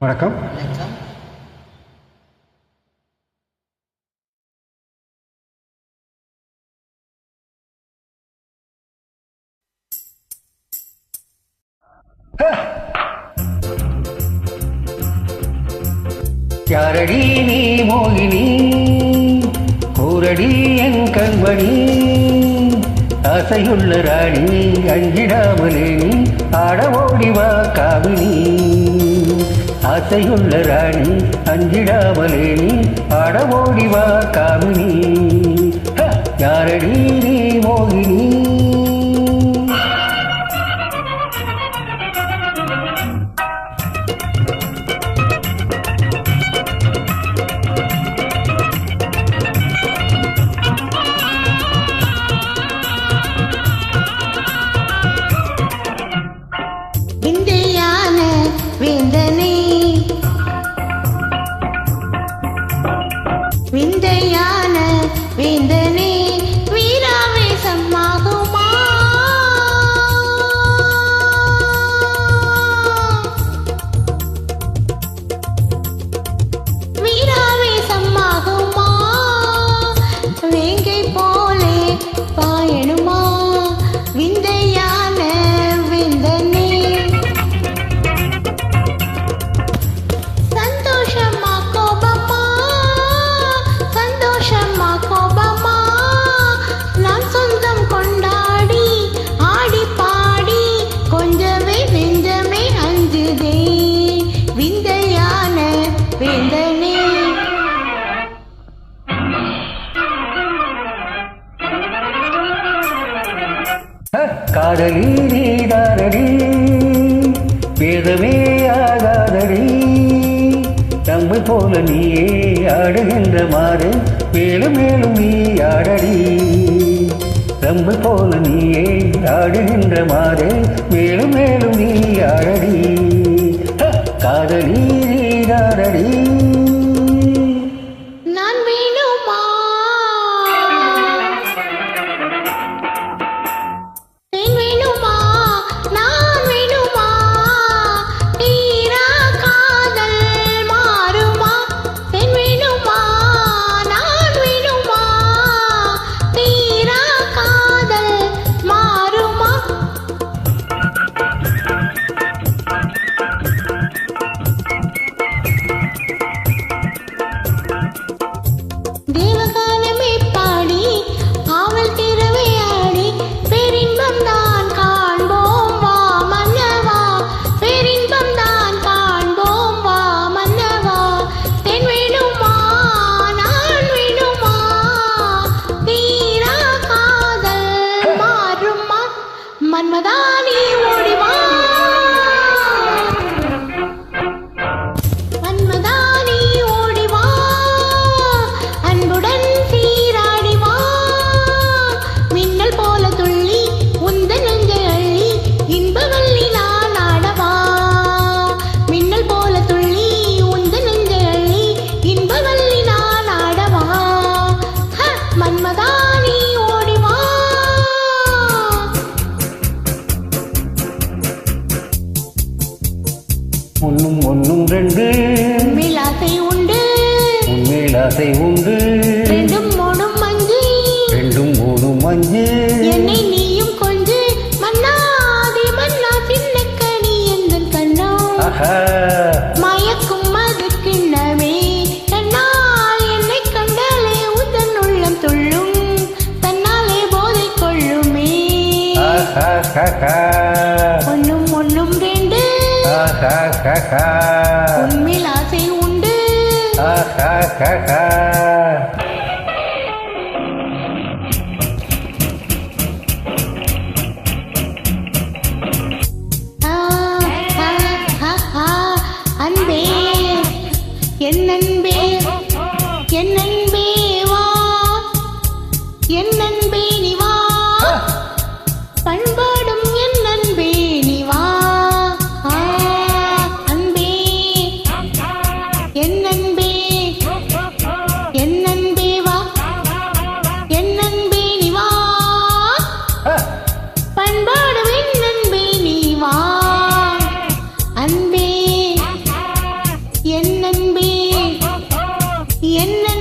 வணக்கம். வணக்கம். யாரடி நீ மோகினி? கூரடி என் கண்மணி? ஆசையுள்ள ராணி அஞ்சிடாமலே நீ? ஆட ஓடிவா காவினி ஆசையுள்ள ராணி அஞ்சிடாமலே நீ ஆட ஓடிவா காமினி யாரடி நீ மோகினி? வேங்கை போல வேதமே ஆகாதடி. நம்மை போல நீயே ஆடுகின்ற மாறு. மேலும் மேலும் நீ ஆடடி. நம்மை போல நீயே ஆடுகின்ற மாறு. மேலும் மேலும் நீ ஆடடி. ஹ! காதலி நீதாரடி நான் மன்மதானி ஓடிவா ஒன்னும் ஒன்னும் ரெண்டு. விலாசை உண்டு. உன்மேல் ஆசை உண்டு. ரெண்டும் மூணும் மஞ்சு ரெண்டும் மூணும் அஞ்சு என்னை நீயும் கொஞ்சு. மன்னாதி மன்னா சின்ன கனி எந்தன் கண்ணா? மயக்கும் மது கிண்ணமே. தன்னால் என்னை கண்டாலே உதன் உள்ளம் துள்ளும். தன்னாலே போதை கொள்ளுமே. உன்மேல் ஆசை உண்டு. அன்பே என் அன்பே என் அன்பே. என்ன